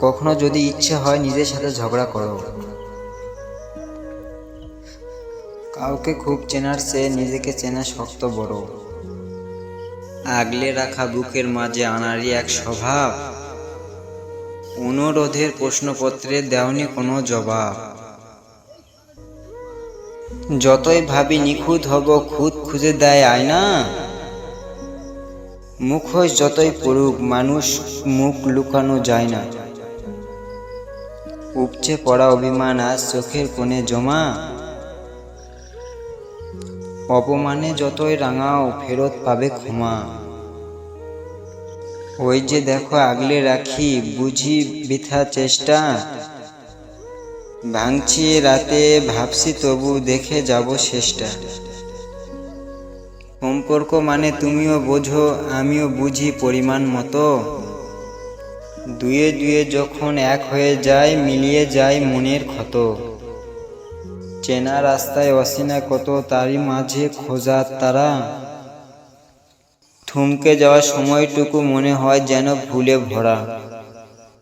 কখনো যদি ইচ্ছে হয় নিজের সাথে ঝগড়া করো। কাউকে খুব চেনার সে নিজেকে চেনা শক্ত বড়। আগলে রাখা বুকের মাঝে আনারই এক স্বভাব। অনুরোধের প্রশ্নপত্রে দেওনি কোনো জবাব। যতই ভাবি নিখুঁত হব খুদ খুঁজে দেয় আয়না। মুখোশ যতই পড়ুক, মানুষ মুখ লুকানো যায় না। উপচে পড়া অভিমান আজ চোখের কোণে জমা। অপমানে যতই রাঙাও, ফেরত পাবে ক্ষমা। ওই যে দেখো, আগলে রাখি, বুঝি বৃথা চেষ্টা। ভাঙছি রাতে, ভাবছি তবু দেখে যাব শেষটা। সম্পর্ক মানে তুমিও বোঝো, আমিও বুঝি পরিমাণ মতো। দুয়ে দুয়ে যখন এক হয়ে যায়, মিলিয়ে যায় মনের ক্ষত। চেনা রাস্তায় অসিনা কত, তারই মাঝে খোঁজার তারা। থমকে যাওয়ার সময়টুকু মনে হয় যেন ভুলে ভরা।